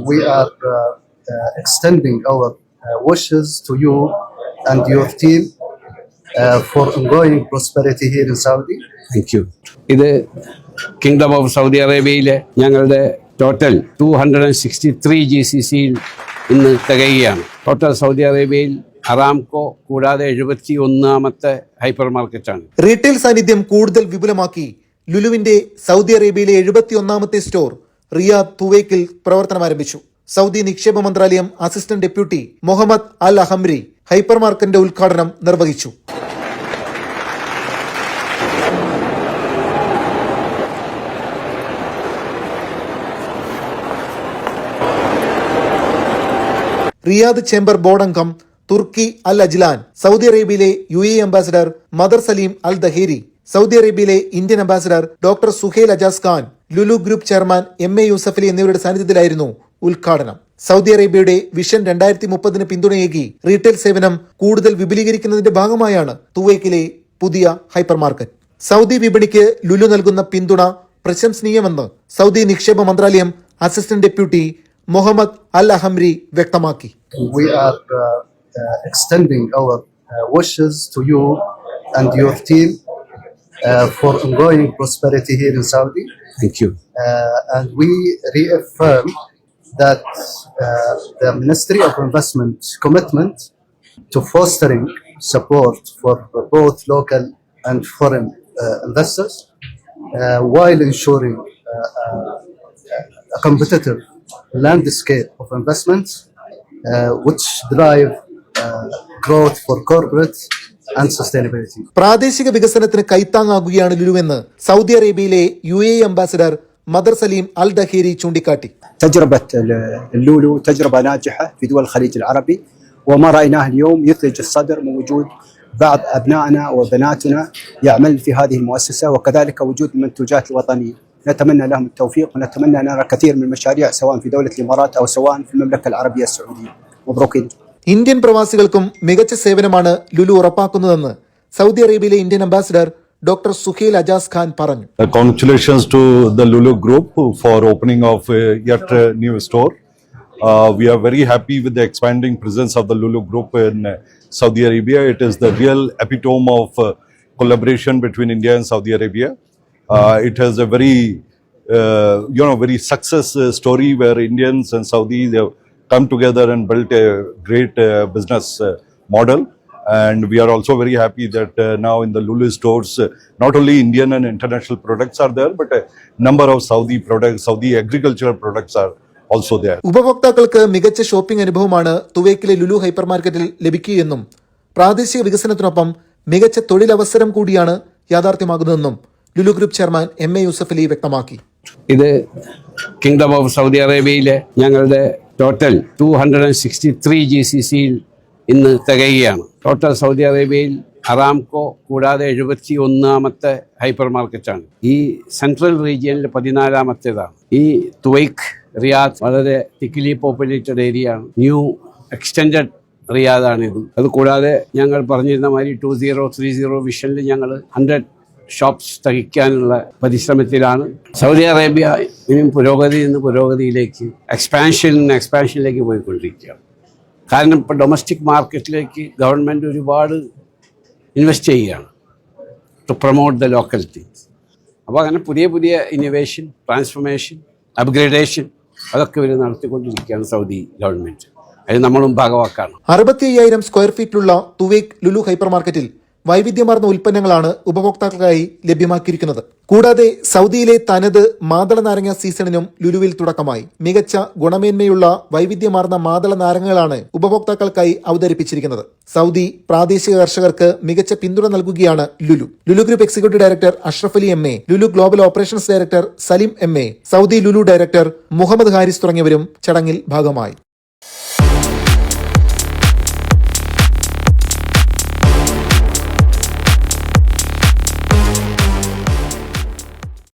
we are uh, uh, extending our uh, wishes to you and your team uh, for ongoing prosperity here in Saudi. Thank you. ഇത് kingdom of Saudi അറേബ്യയിലെ ഞങ്ങളുടെ total two hundred and sixty three G C സിയിൽ ഇന്ന് തികയുകയാണ് total Saudi അറേബ്യയിൽ Aramco കൂടാതെ എഴുപത്തി ഒന്നാമത്തെ ഹൈപ്പർ മാർക്കറ്റാണ് റീറ്റെയിൽ സാന്നിധ്യം കൂടുതൽ വിപുലമാക്കി ലുലുവിന്റെ സൗദി അറേബ്യയിലെ എഴുപത്തി ഒന്നാമത്തെ സ്റ്റോർ റിയാദ് തുവേക്കിൽ പ്രവർത്തനം ആരംഭിച്ചു. സൗദി നിക്ഷേപ മന്ത്രാലയം assistant deputy Muhammad Al Ahamri hyper മാർക്കറ്റിന്റെ ഉദ്ഘാടനം നിർവഹിച്ചു. റിയാദ് ചേംബർ ബോർഡ് അംഗം തുർക്കി അൽ അജ്ലാൻ സൗദി അറേബ്യയിലെ U A ambassador Matar Saleem Al Dhaheri Saudi അറേബ്യയിലെ Indian ambassador doctor Suhel Ajaz Khan Lulu group chairman M A Yusuffali എന്നിവരുടെ സാന്നിധ്യത്തിലായിരുന്നു ഉദ്ഘാടനം. Saudi അറേബ്യയുടെ വിഷൻ രണ്ടായിരത്തി മുപ്പതിന് പിന്തുണയേകി റീറ്റെയിൽ സേവനം കൂടുതൽ വിപുലീകരിക്കുന്നതിന്റെ ഭാഗമായാണ് തുവൈക്കിലെ പുതിയ ഹൈപ്പർ മാർക്കറ്റ് സൗദി വിപണിക്ക് ലുലു നൽകുന്ന പിന്തുണ പ്രശംസനീയമെന്ന് സൗദി നിക്ഷേപ മന്ത്രാലയം assistant deputy Muhammad Al Ahamri വ്യക്തമാക്കി. We are uh, uh, extending our uh, wishes to you and your team uh, for ongoing prosperity here in Saudi. Thank you. Uh, and we reaffirm that uh, the Ministry of Investment's commitment to fostering support for both local and foreign uh, investors while ensuring a competitive landscape of investments uh, which drive uh, growth for corporates and sustainability. പ്രാദേശിക വികസനത്തിന് കൈത്താങ്ങാകുകയാണ് ലുലുവെന്ന് Saudi അറേബ്യയിലെ U A ambassador Matar Salem Al Dhaheri ചൂണ്ടിക്കാട്ടി تجربة اللولو تجربة ناجحة في دول الخليج العربي وما رأيناه اليوم يثلج الصدر من وجود بعض أبنائنا وبناتنا يعمل في هذه المؤسسة وكذلك وجود المنتوجات الوطنية نتمنى لهم التوفيق ونتمنى أن نرى كثير من المشاريع سواء في دولة الإمارات أو سواء في المملكة العربية السعودية مبروكين Indian പ്രവാസികൾക്കും മികച്ച സേവനമാണ് ലുലു ഉറപ്പാക്കുന്നതെന്ന് സൗദി അറേബ്യയിലെ Indian ambassador doctor Suhel Ajaz Khan പറഞ്ഞു. Congratulations to the Lulu group for opening of yet new store we are very happy with the expanding presence of the Lulu group in Saudi Arabia it is the real epitome of collaboration between India and Saudi Arabia it has a very you know very success story where Indians and Saudi the come together and built a great uh, business uh, model. And we are also very happy that uh, now in the Lulu stores, uh, not only Indian and international products are there, but a number of Saudi products, Saudi agricultural products are also there. ഉപഭോക്താക്കൾക്ക് മികച്ച shopping അനുഭവമാണ് തുവേക്കിലെ Lulu hyper മാർക്കറ്റിൽ ലഭിക്കുകയെന്നും പ്രാദേശിക വികസനത്തിനൊപ്പം മികച്ച തൊഴിലവസരം കൂടിയാണ് യാഥാർത്ഥ്യമാകുന്നതെന്നും Lulu group chairman M A Yusuf Ali വ്യക്തമാക്കി ഇത് കിങ്ഡം ഓഫ് സൗദി അറേബ്യയിലെ ഞങ്ങളുടെ total two hundred and sixty three G C സിയിൽ ഇന്ന് തികയുകയാണ്. ടോട്ടൽ സൗദി അറേബ്യയിൽ അറാംകോ കൂടാതെ എഴുപത്തി ഒന്നാമത്തെ ഹൈപ്പർ മാർക്കറ്റാണ് ഈ സെൻട്രൽ റീജിയനിൽ പതിനാലാമത്തേതാണ്. ഈ തുവൈക്ക് റിയാദ് വളരെ തിക്കിലി പോപ്പുലേറ്റഡ് ഏരിയ ആണ്. ന്യൂ എക്സ്റ്റെൻഡഡ് റിയാദാണിത് അത് കൂടാതെ ഞങ്ങൾ പറഞ്ഞിരുന്ന മാതിരി ടു സീറോ ത്രീ സീറോ വിഷനിൽ ഞങ്ങൾ ഹൺഡ്രഡ് ഷോപ്സ് തകിക്കാനുള്ള പരിശ്രമത്തിലാണ്. സൗദി അറേബ്യ ഇനിയും പുരോഗതിയിൽ നിന്ന് പുരോഗതിയിലേക്ക് എക്സ്പാൻഷൻ എക്സ്പാൻഷനിലേക്ക് പോയിക്കൊണ്ടിരിക്കുകയാണ്. കാരണം ഇപ്പോൾ ഡൊമസ്റ്റിക് മാർക്കറ്റിലേക്ക് ഗവൺമെന്റ് ഒരുപാട് ഇൻവെസ്റ്റ് ചെയ്യുകയാണ് to promote the local things അപ്പോൾ അങ്ങനെ പുതിയ പുതിയ ഇന്നൊവേഷൻ ട്രാൻസ്ഫോർമേഷൻ അപ്ഗ്രേഡേഷൻ അതൊക്കെ ഇവർ നടത്തിക്കൊണ്ടിരിക്കുകയാണ് സൗദി ഗവൺമെന്റ് അതിന് നമ്മളും ഭാഗവാക്കാണ് അറുപത്തി അയ്യായിരം സ്ക്വയർ ഫീറ്റിലുള്ള തുവേക് ലുലു ഹൈപ്പർ മാർക്കറ്റിൽ വൈവിധ്യമാർന്ന ഉൽപ്പന്നങ്ങളാണ് ഉപഭോക്താക്കൾക്കായി ലഭ്യമാക്കിയിരിക്കുന്നത്. കൂടാതെ സൗദിയിലെ തനത് മാതള നാരങ്ങ സീസണിനും ലുലുവിൽ തുടക്കമായി. മികച്ച ഗുണമേന്മയുള്ള വൈവിധ്യമാർന്ന മാതള നാരങ്ങകളാണ് ഉപഭോക്താക്കൾക്കായി അവതരിപ്പിച്ചിരിക്കുന്നത്. സൗദി പ്രാദേശിക കർഷകർക്ക് മികച്ച പിന്തുണ നൽകുകയാണ് Lulu. Lulu group executive director Ashraf Ali M A Lulu global operations director Salim M A Saudi Lulu director Muhammad Haris തുടങ്ങിയവരും ചടങ്ങിൽ ഭാഗമായി.